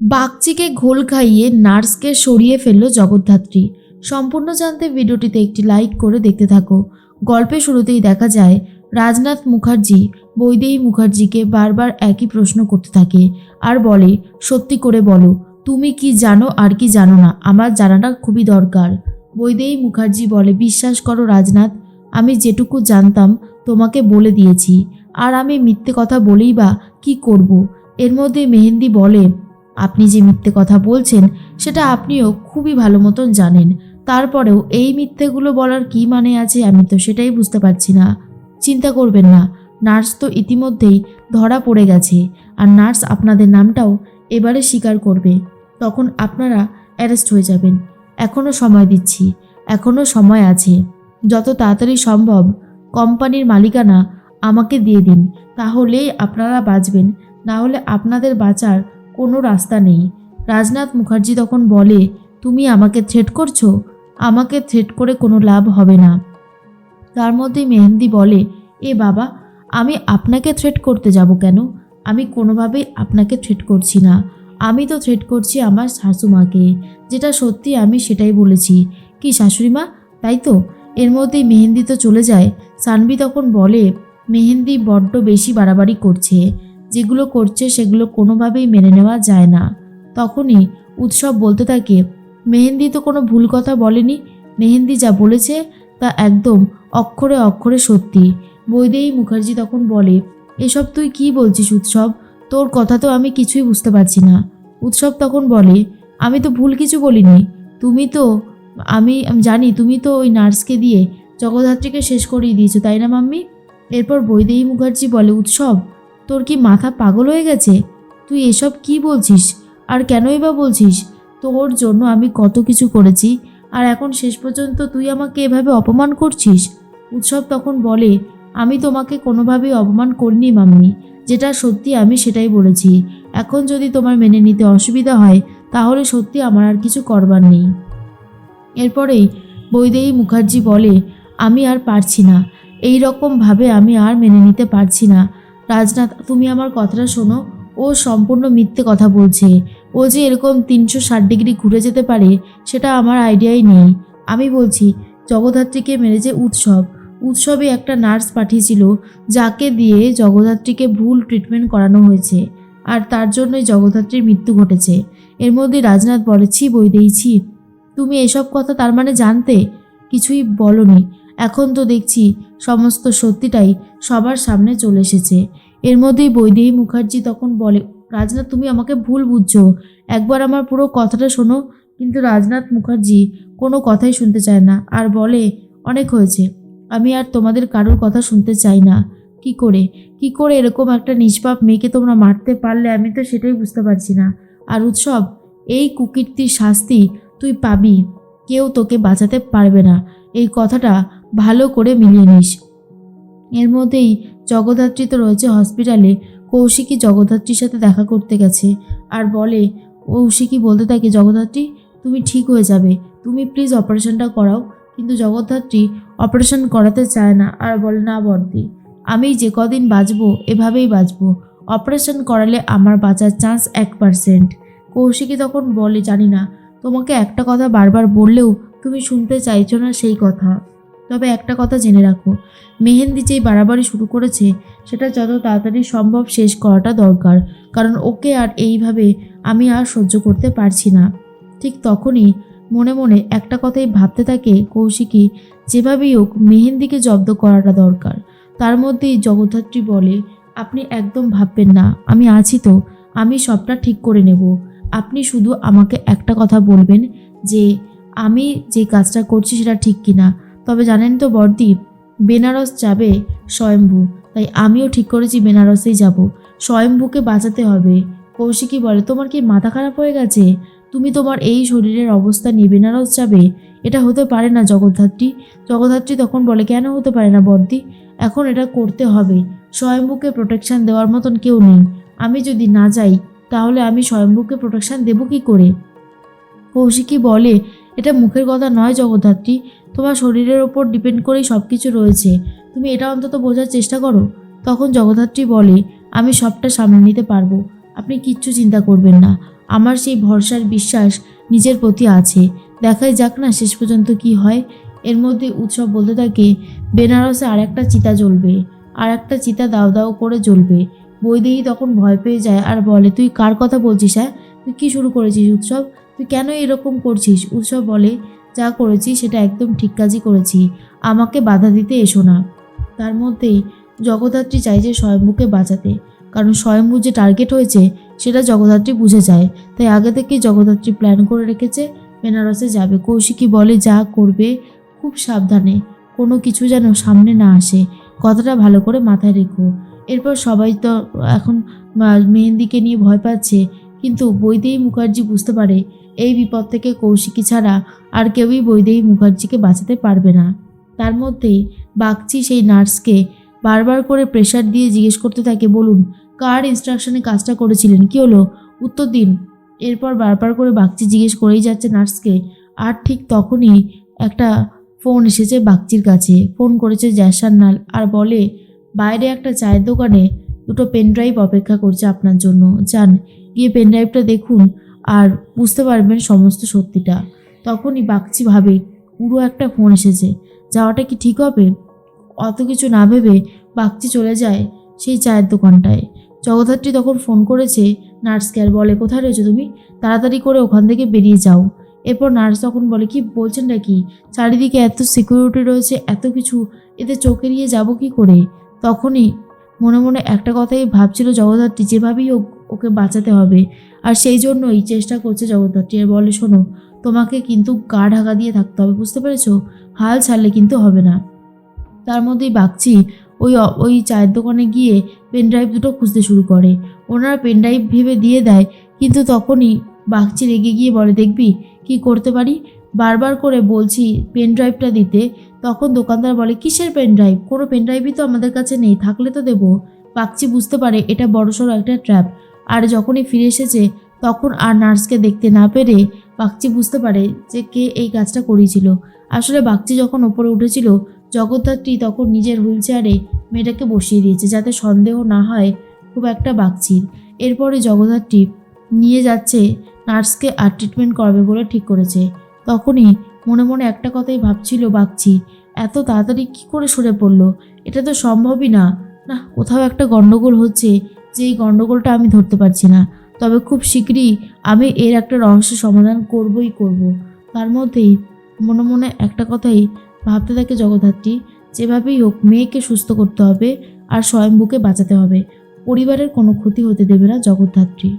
বাগচিকে ঘোল খাইয়ে নার্সকে সরিয়ে ফেলল জগদ্ধাত্রী। সম্পূর্ণ জানতে ভিডিওটিতে একটি লাইক করে দেখতে থাকো। গল্পের শুরুতেই দেখা যায়, রাজনাথ মুখার্জি, বৈদেহী মুখার্জিকে বারবার একই প্রশ্ন করতে থাকে আর বলে, সত্যি করে বলো, তুমি কি জানো আর কি জানো না? আমার জানাটা খুবই দরকার। বৈদেহী মুখার্জি বলে, বিশ্বাস করো রাজনাথ, আমি যেটুকু জানতাম তোমাকে বলে দিয়েছি। আর আমি মিথ্যে কথা বলেই বা কি করব? এর মধ্যে মেহেন্দি বলে আপনি যে মিথ্যে কথা বলছেন, সেটা আপনিও খুবই ভালো মতন জানেন। তারপরেও এই মিথ্যেগুলো বলার কি মানে আছে আমি তো সেটাই বুঝতে পারছি না। চিন্তা করবেন না, নার্স তো ইতিমধ্যেই ধরা পড়ে গেছে, আর নার্স আপনাদের নামটাও এবারে স্বীকার করবে। তখন আপনারা অ্যারেস্ট হয়ে যাবেন। এখনও সময় দিচ্ছি এখনও সময় আছে। যত তাড়াতাড়ি সম্ভব কোম্পানির মালিকানা আমাকে দিয়ে দিন, তাহলেই আপনারা বাঁচবেন। না হলে আপনাদের বাঁচার কোনো রাস্তা নেই। রাজনাথ মুখার্জি তখন বলে, তুমি আমাকে থ্রেট করছ? আমাকে থ্রেট করে কোনো লাভ হবে না। তার মধ্যেই মেহেন্দি বলে, এ বাবা, আমি আপনাকে থ্রেট করতে যাব কেন? আমি কোনোভাবেই আপনাকে থ্রেট করছি না। আমি তো থ্রেট করছি আমার শাশুমাকে যেটা সত্যি আমি সেটাই বলেছি। কি শাশুড়িমা? তাই তো? এর মধ্যেই মেহেন্দি তো চলে যায়। সানভি তখন বলে, মেহেন্দি বড্ড বেশি বাড়াবাড়ি করছে। যেগুলো করছে সেগুলো কোনোভাবেই মেনে নেওয়া যায় না। তখনই উৎসব বলতে থাকে, মেহেন্দি তো কোনো ভুল কথা বলেনি। মেহেন্দি যা বলেছে তা একদম অক্ষরে অক্ষরে সত্যি। বৈদেহী মুখার্জি তখন বলে, এসব তুই কি বলছিস উৎসব? তোর কথা তো আমি কিছুই বুঝতে পারছি না। উৎসব তখন বলে, আমি তো ভুল কিছু বলিনি। তুমি তো, আমি জানি তুমি তো ওই নার্সকে দিয়ে জগদ্ধাত্রীকে শেষ করিয়ে দিয়েছ, তাই না মাম্মি? এরপর বৈদেহী মুখার্জি বলে, উৎসব তোর কি মাথা পাগল হয়ে গেছে? তুই এসব কি বলছিস? আর কেনই বা বলছিস? তোর জন্য আমি কত কিছু করেছি, আর এখন শেষ পর্যন্ত তুই আমাকে এভাবে অপমান করছিস? উৎসব তখন বলে, আমি তোমাকে কোনোভাবেই অপমান করিনি, মাম্মি। যেটা সত্যি আমি সেটাই বলেছি। এখন যদি তোমার মেনে নিতে অসুবিধা হয়, তাহলে সত্যি আমার আর কিছু করবার নেই। এরপরেই বৈদেহী মুখার্জি বলে, আমি আর পারছি না। এই রকমভাবে আমি আর মেনে নিতে পারছি না। রাজনাথ, তুমি আমার কথাটা শোনো। ও সম্পূর্ণ মিথ্যে কথা বলছে। ও যে এরকম তিনশো ষাট ডিগ্রি ঘুরে যেতে পারে, সেটা আমার আইডিয়াই নেই। আমি বলছি, জগদ্ধাত্রীকে মেরেছে উৎসব। উৎসবে একটা নার্স পাঠিয়েছিল, যাকে দিয়ে জগদ্ধাত্রীকে ভুল ট্রিটমেন্ট করানো হয়েছে। আর তার জন্যই জগদ্ধাত্রীর মৃত্যু ঘটেছে। এর মধ্যে রাজনাথ বলেছি বই দিয়েছি তুমি এসব কথা তার মানে জানতে? কিছুই বলনি। এখন তো দেখছি সমস্ত সত্যিটাই সবার সামনে চলে এসেছে। এর মধ্যেই বৈদেহী মুখার্জি তখন বলে, রাজনাথ, তুমি আমাকে ভুল বুঝছ। একবার আমার পুরো কথাটা শোনো কিন্তু রাজনাথ মুখার্জি কোনো কথাই শুনতে চায় না আর বলে, অনেক হয়েছে। আমি আর তোমাদের কারোর কথা শুনতে চাই না। কি করে? কি করে এরকম একটা নিষ্পাপ মেয়েকে তোমরা মারতে পারলে? আমি তো সেটাই বুঝতে পারছি না। আর উৎসব, এই কুকীর্তির শাস্তি তুই পাবি। কেউ তোকে বাঁচাতে পারবে না। এই কথাটা ভালো করে মিলিয়ে নিস। এর মধ্যেই জগদ্ধাত্রী তো রয়েছে হসপিটালে। কৌশিকী জগদ্ধাত্রীর সাথে দেখা করতে গেছে আর বলে, কৌশিকী বলতে থাকে, জগদ্ধাত্রী, তুমি ঠিক হয়ে যাবে। তুমি প্লিজ অপারেশনটা করাও। কিন্তু জগদ্ধাত্রী অপারেশন করাতে চায় না আর বলে, না বর্দি আমি যে কদিন বাঁচবো, এভাবেই বাঁচবো। অপারেশন করালে আমার বাঁচার চান্স এক পার্সেন্ট কৌশিকী তখন বলে, জানি না, তোমাকে একটা কথা বারবার বললেও তুমি শুনতে চাইছো না সেই কথা। তবে একটা কথা জেনে রাখো, মেহেন্দি যেই বাড়াবাড়ি শুরু করেছে, সেটা যত তাড়াতাড়ি সম্ভব শেষ করাটা দরকার, কারণ ওকে আর এইভাবে আমি আর সহ্য করতে পারছি না। ঠিক তখনই মনে মনে একটা কথাই ভাবতে থাকে কৌশিকী, যেভাবেই হোক মেহেন্দিকে জব্দ করাটা দরকার। তার মধ্যেই জগদ্ধাত্রী বলে, আপনি একদম ভাববেন না, আমি আছি তো, আমি সবটা ঠিক করে নেব। আপনি শুধু আমাকে একটা কথা বলবেন যে, আমি যে কাজটা করছি সেটা ঠিক কিনা তবে জানেন তো বর্দি বেনারস যাবে স্বয়ম্ভু। তাই আমিও ঠিক করেছি বেনারসেই যাব। স্বয়ম্ভুকে বাঁচাতে হবে। কৌশিকী বলে, তোমার কি মাথা খারাপ হয়ে গেছে? তুমি তোমার এই শরীরের অবস্থা নিয়ে বেনারস যাবে? এটা হতে পারে না জগদ্ধাত্রী। জগদ্ধাত্রী তখন বলে, কেন হতে পারে না বর্দি? এখন এটা করতে হবে। স্বয়ম্ভুকে প্রোটেকশান দেওয়ার মতন কেউ নেই। আমি যদি না যাই, তাহলে আমি স্বয়ম্ভুকে প্রোটেকশন দেবো কি করে? কৌশিকী বলে এটা মুখের কথা নয়, জগদ্ধাত্রী। তোমার শরীরের ওপর ডিপেন্ড করেই সব কিছু রয়েছে। তুমি এটা অন্তত বোঝার চেষ্টা করো। তখন জগদ্ধাত্রী বলে, আমি সবটা সামনে নিতে পারব। আপনি কিচ্ছু চিন্তা করবেন না। আমার সেই ভরসার বিশ্বাস নিজের প্রতি আছে। দেখাই যাক না শেষ পর্যন্ত কি হয়। এর মধ্যে উৎসব বলতে থাকে, বেনারসে আর একটা চিতা জ্বলবে। আর একটা চিতা দাও দাও করে জ্বলবে। বৈদেহী তখন ভয় পেয়ে যায় আর বলে, তুই কার কথা বলছিস হ্যাঁ? তুই কী শুরু করেছিস উৎসব? তুই কেন এরকম করছিস? উৎসব বলে, যা করেছি সেটা একদম ঠিক কাজই করেছি, আমাকে বাধা দিতে এসো না। তার মধ্যেই জগদ্ধাত্রী চাইছে স্বয়ম্ভুকে বাঁচাতে, কারণ স্বয়ম্ভু যে টার্গেট হয়েছে, সেটা জগদ্ধাত্রী বুঝে যায়। তাই আগে থেকেই জগদ্ধাত্রী প্ল্যান করে রেখেছে, বেনারসে যাবে। কৌশিকী বলে, যা করবে, খুব সাবধানে, কোনো কিছু যেন সামনে না আসে। কথাটা ভালো করে মাথায় রেখো। এরপর সবাই তো এখন মেহেন্দিকে নিয়ে ভয় পাচ্ছে। কিন্তু বৈদেহী মুখার্জি বুঝতে পারে এই বিপদ থেকে কৌশিকী ছাড়া আর কেউই বৈদেহী মুখার্জিকে বাঁচাতে পারবে না। তার মধ্যেই বাগচি সেই নার্সকে বারবার করে প্রেশার দিয়ে জিজ্ঞেস করতে থাকে, বলুন, কার ইনস্ট্রাকশনে কাজটা করেছিলেন? কি হলো? উত্তর দিন। এরপর বারবার করে বাগচি জিজ্ঞেস করেই যাচ্ছে নার্সকে। আর ঠিক তখনই একটা ফোন এসেছে বাগচির কাছে। ফোন করেছে জ্যাসান্নাল আর বলে, বাইরে একটা চায়ের দোকানে দুটো পেনড্রাইভ অপেক্ষা করছে আপনার জন্য। যান, গিয়ে পেনড্রাইভটা দেখুন আর বুঝতে পারবেন সমস্ত সত্যিটা। তখনই বাগচি ভাবে পুরো একটা ফোন এসেছে, যাওয়াটা কি ঠিক হবে? অত কিছু না ভেবে বাগচি চলে যায় সেই চায়ের দোকানটায়। জগদ্ধাত্রী তখন ফোন করেছে নার্সকে আর বলে, কোথায় রয়েছো তুমি? তাড়াতাড়ি করে ওখান থেকে বেরিয়ে যাও। এরপর নার্স তখন বলে, কি বলছেন নাকি? চারিদিকে এত সিকিউরিটি রয়েছে, এত কিছু এতে চোখ এড়িয়ে যাব কি করে? তখনই মনে মনে একটা কথাই ভাবছিল জগদ্ধাত্রী, যেভাবেই হোক ওকে বাঁচাতে হবে। আর সেই জন্যই চেষ্টা করছে জগদ্ধাত্রী। আর বলে, শোনো, তোমাকে কিন্তু গা ঢাকা দিয়ে থাকতে হবে, বুঝতে পেরেছ? হাল ছাড়লে কিন্তু হবে না। তার মধ্যেই বাগচি ওই ওই চায়ের দোকানে গিয়ে পেনড্রাইভ দুটো খুঁজতে শুরু করে। ওনারা পেনড্রাইভ ভেবে দিয়ে দেয়, কিন্তু তখনই বাগচি রেগে গিয়ে বলে, দেখবি, কি করতে পারি? বারবার করে বলছি পেন ড্রাইভটা দিতে। তখন দোকানদার বলে, কিসের পেন ড্রাইভ কোনো পেন ড্রাইভই তো আমাদের কাছে নেই, থাকলে তো দেবো। বাগচি বুঝতে পারে, এটা বড়সড় একটা ট্র্যাপ আর যখনই ফিরে এসেছে, তখন আর নার্সকে দেখতে না পেরে বাগচি বুঝতে পারে যে কে এই কাজটা করিয়েছিল আসলে বাগচি যখন ওপরে উঠেছিল, জগদ্ধাত্রী তখন নিজের হুইল চেয়ারে মেয়েটাকে বসিয়ে দিয়েছে, যাতে সন্দেহ না হয় খুব একটা বাগচির এরপরে জগদ্ধাত্রী নিয়ে যাচ্ছে, নার্সকে আর ট্রিটমেন্ট করবে বলে ঠিক করেছে। তখনই মনে মনে একটা কথাই ভাবছিল বাগচি। এত তাড়াতাড়ি কি করে সরে পড়ল? এটা তো সম্ভবই না। না, কোথাও একটা গণ্ডগোল হচ্ছে যে এই গণ্ডগোলটা আমি ধরতে পারছি না। তবে খুব শীঘ্রই আমি এর একটা রহস্য সমাধান করবই করব। তার মধ্যেই মনে মনে একটা কথাই ভাবতে থাকে জগদ্ধাত্রী, যেভাবেই হোক মেয়েকে সুস্থ করতে হবে আর স্বয়ম্ভুকে বাঁচাতে হবে। পরিবারের কোনো ক্ষতি হতে দেবে না জগদ্ধাত্রী।